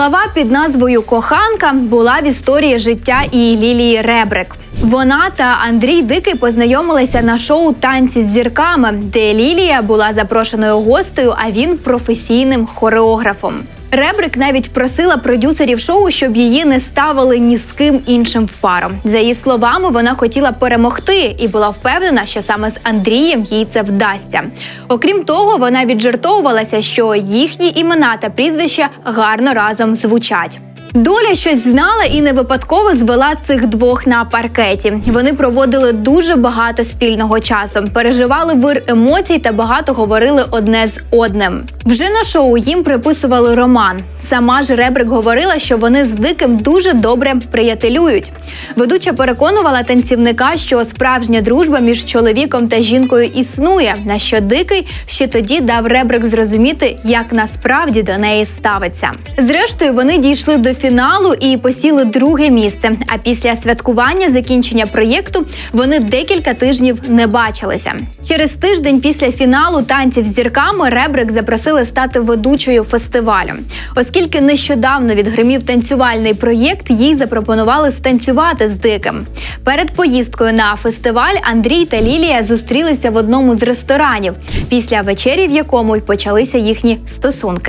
Глава під назвою Коханка була в історії життя і Лілії Ребрик. Вона та Андрій Дикий познайомилися на шоу Танці з зірками, де Лілія була запрошеною гостею, а він професійним хореографом. Ребрик навіть просила продюсерів шоу, щоб її не ставили ні з ким іншим в пару. За її словами, вона хотіла перемогти і була впевнена, що саме з Андрієм їй це вдасться. Окрім того, вона віджартовувалася, що їхні імена та прізвища гарно разом звучать. Доля щось знала і не випадково звела цих двох на паркеті. Вони проводили дуже багато спільного часу, переживали вир емоцій та багато говорили одне з одним. Вже на шоу їм приписували роман. Сама ж Ребрик говорила, що вони з диким дуже добре приятелюють. Ведуча переконувала танцівника, що справжня дружба між чоловіком та жінкою існує. На що дикий ще тоді дав Ребрик зрозуміти, як насправді до неї ставиться. Зрештою, вони дійшли до фіналу і посіли друге місце. А після святкування закінчення проєкту вони декілька тижнів не бачилися. Через тиждень після фіналу танців з зірками Ребрик запросили стати ведучою фестивалю. Оскільки нещодавно відгримів танцювальний проєкт, їй запропонували станцювати з диким. Перед поїздкою на фестиваль Андрій та Лілія зустрілися в одному з ресторанів, після вечері, в якому й почалися їхні стосунки.